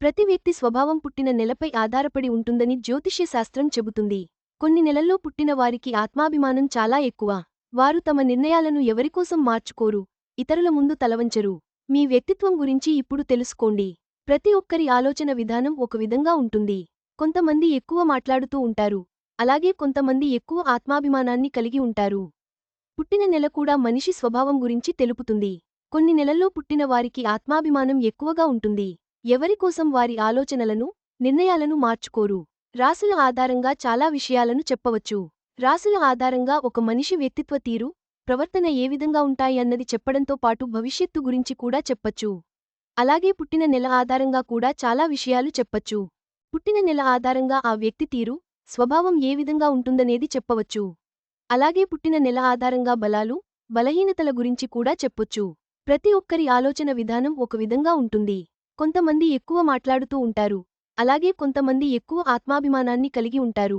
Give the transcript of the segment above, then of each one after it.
ప్రతి వ్యక్తి స్వభావం పుట్టిన నెలపై ఆధారపడి ఉంటుందని జ్యోతిష్యశాస్త్రం చెబుతుంది. కొన్ని నెలల్లో పుట్టిన వారికి ఆత్మాభిమానం చాలా ఎక్కువ. వారు తమ నిర్ణయాలను ఎవరికోసం మార్చుకోరు ఇతరుల ముందు తలవంచరు. మీ వ్యక్తిత్వం గురించి ఇప్పుడు తెలుసుకోండి. ప్రతి ఒక్కరి ఆలోచన విధానం ఒక విధంగా ఉంటుంది. కొంతమంది ఎక్కువ మాట్లాడుతూ ఉంటారు. అలాగే కొంతమంది ఎక్కువ ఆత్మాభిమానాన్ని కలిగి ఉంటారు. పుట్టిన నెల కూడా మనిషి స్వభావం గురించి తెలుపుతుంది. కొన్ని నెలల్లో పుట్టిన వారికి ఆత్మాభిమానం ఎక్కువగా ఉంటుంది. ఎవరికోసం వారి ఆలోచనలను నిర్ణయాలను మార్చుకోరు. రాసుల ఆధారంగా చాలా విషయాలను చెప్పవచ్చు. రాసుల ఆధారంగా ఒక మనిషి వ్యక్తిత్వ తీరు ప్రవర్తన ఏ విధంగా ఉంటాయి అన్నది చెప్పడంతో పాటు భవిష్యత్తు గురించి కూడా చెప్పచ్చు. అలాగే పుట్టిన నెల ఆధారంగా కూడా చాలా విషయాలు చెప్పచ్చు. పుట్టిన నెల ఆధారంగా ఆ వ్యక్తి తీరు స్వభావం ఏ విధంగా ఉంటుందనేది చెప్పవచ్చు. అలాగే పుట్టిన నెల ఆధారంగా బలాలు బలహీనతల గురించి కూడా చెప్పొచ్చు. ప్రతి ఒక్కరి ఆలోచన విధానం ఒక విధంగా ఉంటుంది. కొంతమంది ఎక్కువ మాట్లాడుతూ ఉంటారు. అలాగే కొంతమంది ఎక్కువ ఆత్మాభిమానాన్ని కలిగి ఉంటారు.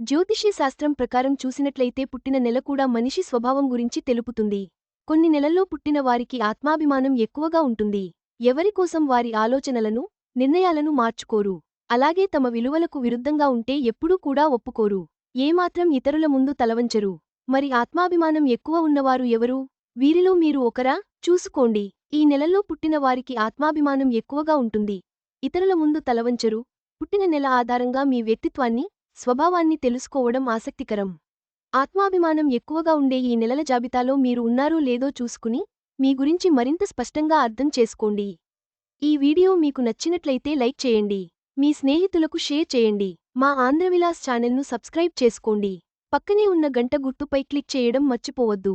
జ్యోతిష్య శాస్త్రం ప్రకారం చూసినట్లయితే పుట్టిన నెల కూడా మనిషి స్వభావం గురించి తెలుపుతుంది. కొన్ని నెలల్లో పుట్టిన వారికి ఆత్మాభిమానం ఎక్కువగా ఉంటుంది. ఎవరికోసం వారి ఆలోచనలను నిర్ణయాలను మార్చుకోరు. అలాగే తమ విలువలకు విరుద్ధంగా ఉంటే ఎప్పుడూ కూడా ఒప్పుకోరు. ఏమాత్రం ఇతరుల ముందు తలవంచరు. మరి ఆత్మాభిమానం ఎక్కువ ఉన్నవారు ఎవరు? వీరిలో మీరు ఒకరా? చూసుకోండి ఈ నెలల్లో పుట్టిన వారికి ఆత్మాభిమానం ఎక్కువగా ఉంటుంది. ఇతరుల ముందు తలవంచరు. పుట్టిన నెల ఆధారంగా మీ వ్యక్తిత్వాన్ని స్వభావాన్ని తెలుసుకోవడం ఆసక్తికరం. ఆత్మాభిమానం ఎక్కువగా ఉండే ఈ నెలల జాబితాలో మీరు ఉన్నారో లేదో చూసుకుని మీ గురించి మరింత స్పష్టంగా అర్థం చేసుకోండి. ఈ వీడియో మీకు నచ్చినట్లయితే లైక్ చేయండి. మీ స్నేహితులకు షేర్ చేయండి. మా ఆంధ్రవిలాస్ ఛానల్ను సబ్స్క్రైబ్ చేసుకోండి. పక్కనే ఉన్న గంట గుర్తుపై క్లిక్ చేయడం మర్చిపోవద్దు.